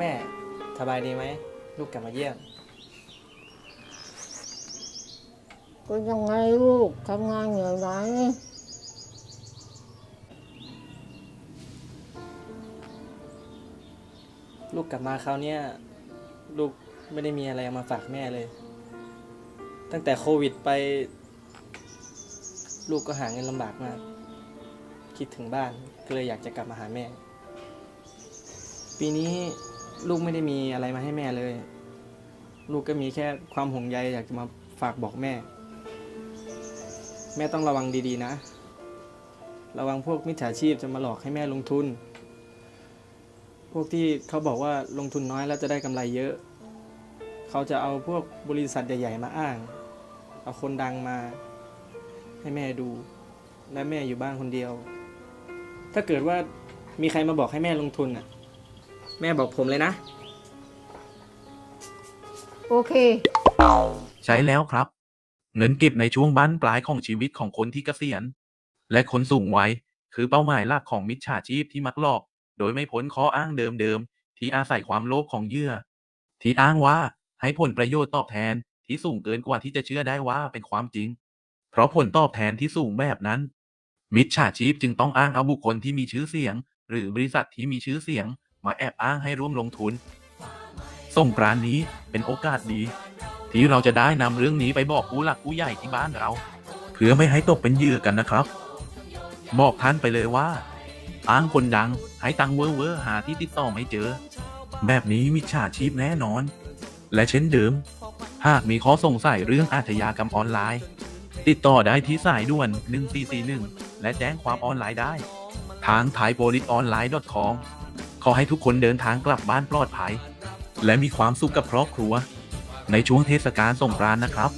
แม่ สบายดีไหม ลูกกลับมาเยี่ยมก็ยังไงลูกทำงานเหนื่อยไหมลูกกลับมาคราวเนี้ยลูกไม่ได้มีอะไรเอามาฝากแม่เลย ตั้งแต่โควิดไป ลูกก็หาเงินลำบากมาก คิดถึงบ้านก็เลยอยากจะกลับมาหาแม่ ปีนี้ลูกไม่ได้มีอะไรมาให้แม่เลย ลูกก็มีแค่ความห่วงใยอยากจะมาฝากบอกแม่ แม่ต้องระวังดีๆนะ ระวังพวกมิจฉาชีพจะมาหลอกให้แม่ลงทุน พวกที่เขาบอกว่าลงทุนน้อยแล้วจะได้กำไรเยอะ เขาจะเอาพวกบริษัทใหญ่ๆมาอ้าง เอาคนดังมาให้แม่ดู และแม่อยู่บ้านคนเดียว ถ้าเกิดว่ามีใครมาบอกให้แม่ลงทุนอะ แม่บอกผมเลยนะ โอเค ใช้แล้วครับ เงินเก็บในช่วงบ้านปลายของชีวิตของคนที่เกษียณ และคนสูงวัยคือเป้าหมายหลักของมิจฉาชีพที่มักหลอก โดยไม่พ้นข้ออ้างเดิมๆที่อาศัยความโลภของเหยื่อ ที่อ้างว่าให้ผลประโยชน์ตอบแทนที่สูงเกินกว่าที่จะเชื่อได้ว่าเป็นความจริง เพราะผลตอบแทนที่สูงแบบนั้น มิจฉาชีพจึงต้องอ้างเอาบุคคลที่มีชื่อเสียง หรือบริษัทที่มีชื่อเสียง มาแอบอ้างให้ร่วมลงทุนสงกรานนี้เป็นโอกาสดี ที่เราจะได้นำเรื่องนี้ไปบอกผู้หลักผู้ใหญ่ที่บ้านเรา เพื่อไม่ให้ตกเป็นเหยื่อกันนะครับ บอกท่านไปเลยว่า อ้างคนดังให้ตังเวอร์เวอร์หาที่ติดต่อไม่เจอ แบบนี้มิจฉาชีพแน่นอน และเช่นเดิม หากมีข้อสงสัยเรื่องอาชญากรรมออนไลน์ ติดต่อได้ที่สายด่วน 1441 และแจ้งความออนไลน์ได้ ทาง thaipoliceonline.com ขอให้ทุกคนเดินทางกลับบ้านปลอดภัย และมีความสุขกับครอบครัว ในช่วงเทศกาลสงกรานต์นะครับ